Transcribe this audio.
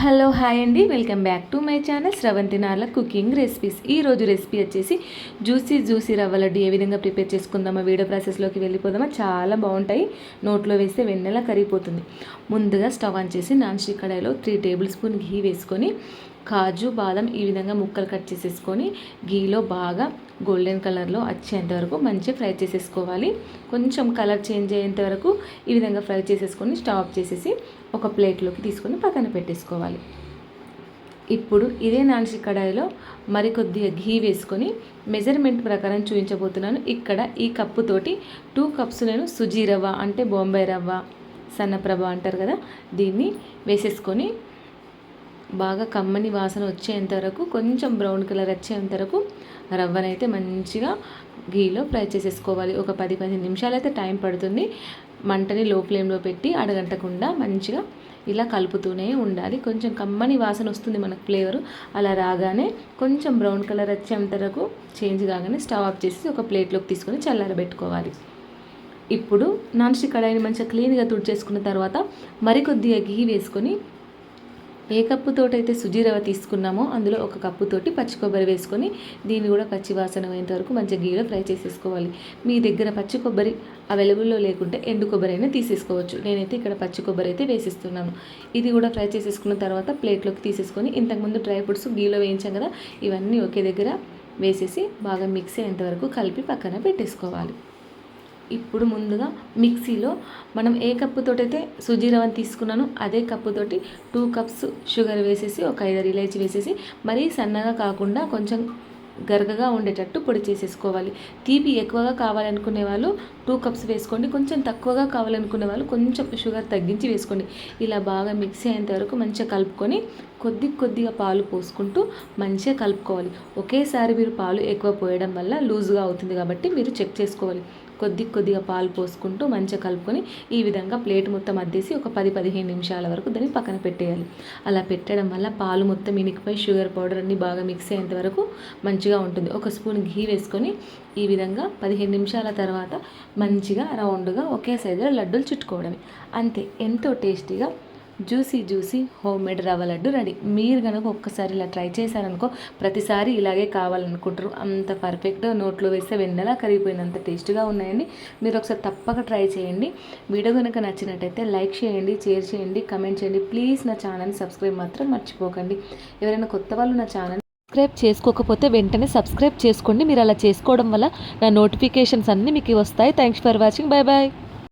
Hello hi అండి. Welcome back to my channel Sravanthi Narla cooking recipes. ఈ రోజు recipe వచ్చేసి జ్యూసీ జ్యూసీ రవ్వ లడ్డు. ఏ విధంగా ప్రిపేర్ చేసుకుందామా వీడియో ప్రాసెస్లోకి వెళ్ళిపోదామా చాలా బాగుంటాయి. నోట్లో వేస్తే వెన్నెల కరిగిపోతుంది. ముందుగా స్టవ్ ఆన్ చేసి నాన్ స్టిక్ కడాయిలో త్రీ టేబుల్ స్పూన్ ఘీ వేసుకొని కాజు బాదం ఈ విధంగా ముక్కలు కట్ చేసేసుకొని ఘీలో బాగా గోల్డెన్ కలర్లో వచ్చేంత వరకు మంచిగా ఫ్రై చేసేసుకోవాలి. కొంచెం కలర్ చేంజ్ అయ్యేంత వరకు ఈ విధంగా ఫ్రై చేసేసుకొని స్టవ్ ఆఫ్ చేసేసి ఒక ప్లేట్లోకి తీసుకొని పక్కన పెట్టేసుకోవాలి. ఇప్పుడు ఇదే నాన్సి కడాయిలో మరికొద్దిగా ఘీ వేసుకొని మెజర్మెంట్ ప్రకారం చూపించబోతున్నాను. ఇక్కడ ఈ కప్పుతోటి టూ కప్స్ నేను సుజీ రవ్వ అంటే బొంబాయి రవ్వ సన్నప్రభ అంటారు కదా దీన్ని వేసేసుకొని బాగా కమ్మని వాసన వచ్చేంత వరకు కొంచెం బ్రౌన్ కలర్ వచ్చేంత వరకు రవ్వనైతే మంచిగా గీలో ఫ్రై చేసేసుకోవాలి. ఒక పది పదిహేను నిమిషాలు అయితే టైం పడుతుంది. మంటని లో ఫ్లేమ్లో పెట్టి అడగంటకుండా మంచిగా ఇలా కలుపుతూనే ఉండాలి. కొంచెం కమ్మని వాసన వస్తుంది మనకు ఫ్లేవర్. అలా రాగానే కొంచెం బ్రౌన్ కలర్ వచ్చేంత వరకు చేంజ్ కాగానే స్టవ్ ఆఫ్ చేసి ఒక ప్లేట్లోకి తీసుకొని చల్లారబెట్టుకోవాలి. ఇప్పుడు నాన్ స్టిక్ కడాయిని మంచిగా క్లీన్గా తుడిచేసుకున్న తర్వాత మరికొద్దిగా గీ వేసుకొని ఏ కప్పుతోటైతే సుజీ రవ్వ తీసుకున్నామో అందులో ఒక కప్పుతోటి పచ్చి కొబ్బరి వేసుకొని దీన్ని కూడా పచ్చి వాసన అయ్యేంత వరకు మంచిగా గీలో ఫ్రై చేసేసుకోవాలి. మీ దగ్గర పచ్చి కొబ్బరి అవైలబుల్లో లేకుంటే ఎండు కొబ్బరి అయినా తీసేసుకోవచ్చు. నేనైతే ఇక్కడ పచ్చి కొబ్బరి అయితే వేసిస్తున్నాను. ఇది కూడా ఫ్రై చేసేసుకున్న తర్వాత ప్లేట్లోకి తీసేసుకొని ఇంతకుముందు డ్రై ఫ్రూట్స్ గీలో వేయించాం కదా ఇవన్నీ ఒకే దగ్గర వేసేసి బాగా మిక్స్ అయ్యేంత వరకు కలిపి పక్కన పెట్టేసుకోవాలి. ఇప్పుడు ముందుగా మిక్సీలో మనం ఏ కప్పుతోటైతే సుజీ రవ్వను తీసుకున్నానో అదే కప్పుతోటి టూ కప్స్ షుగర్ వేసేసి ఒక ఐదారు ఇలాచి వేసేసి మరీ సన్నగా కాకుండా కొంచెం గరగగా ఉండేటట్టు పొడి చేసేసుకోవాలి. తీపి ఎక్కువగా కావాలనుకునే వాళ్ళు టూ కప్స్ వేసుకోండి. కొంచెం తక్కువగా కావాలనుకునే వాళ్ళు కొంచెం షుగర్ తగ్గించి వేసుకోండి. ఇలా బాగా మిక్సీ అయ్యేంత వరకు మంచిగా కలుపుకొని కొద్ది కొద్దిగా పాలు పోసుకుంటూ మంచిగా కలుపుకోవాలి. ఒకేసారి మీరు పాలు ఎక్కువ పోయడం వల్ల లూజ్గా అవుతుంది కాబట్టి మీరు చెక్ చేసుకోవాలి. కొద్ది కొద్దిగా పాలు పోసుకుంటూ మంచిగా కలుపుకొని ఈ విధంగా ప్లేట్ మొత్తం అద్దేసి ఒక పది పదిహేను నిమిషాల వరకు దాన్ని పక్కన పెట్టేయాలి. అలా పెట్టడం వల్ల పాలు మొత్తం ఇనికిపోయి షుగర్ పౌడర్ అన్ని బాగా మిక్స్ అయ్యేంత వరకు మంచిగా ఉంటుంది. ఒక స్పూన్ ఘీ వేసుకొని ఈ విధంగా పదిహేను నిమిషాల తర్వాత మంచిగా రౌండ్గా ఒకే సైజులో లడ్డూలు చుట్టుకోవడమే. అంతే ఎంతో టేస్టీగా జ్యూసీ జ్యూసీ హోమ్ మేడ్ రవ్వ లడ్డు రెడీ. మీరు కనుక ఒక్కసారి ఇలా ట్రై చేశారనుకో ప్రతిసారి ఇలాగే కావాలనుకుంటారు. అంత పర్ఫెక్ట్ నోట్లో వేస్తే వెన్నెలా కరిగిపోయినంత టేస్ట్గా ఉన్నాయండి. మీరు ఒకసారి తప్పక ట్రై చేయండి. వీడియో కనుక నచ్చినట్టయితే లైక్ చేయండి షేర్ చేయండి కమెంట్ చేయండి. ప్లీజ్ నా ఛానల్ని సబ్స్క్రైబ్ మాత్రం మర్చిపోకండి. ఎవరైనా కొత్త వాళ్ళు నా ఛానల్ సబ్స్క్రైబ్ చేసుకోకపోతే వెంటనే సబ్స్క్రైబ్ చేసుకోండి. మీరు అలా చేసుకోవడం వల్ల నా నోటిఫికేషన్స్ అన్నీ మీకు వస్తాయి. Thanks for watching. Bye bye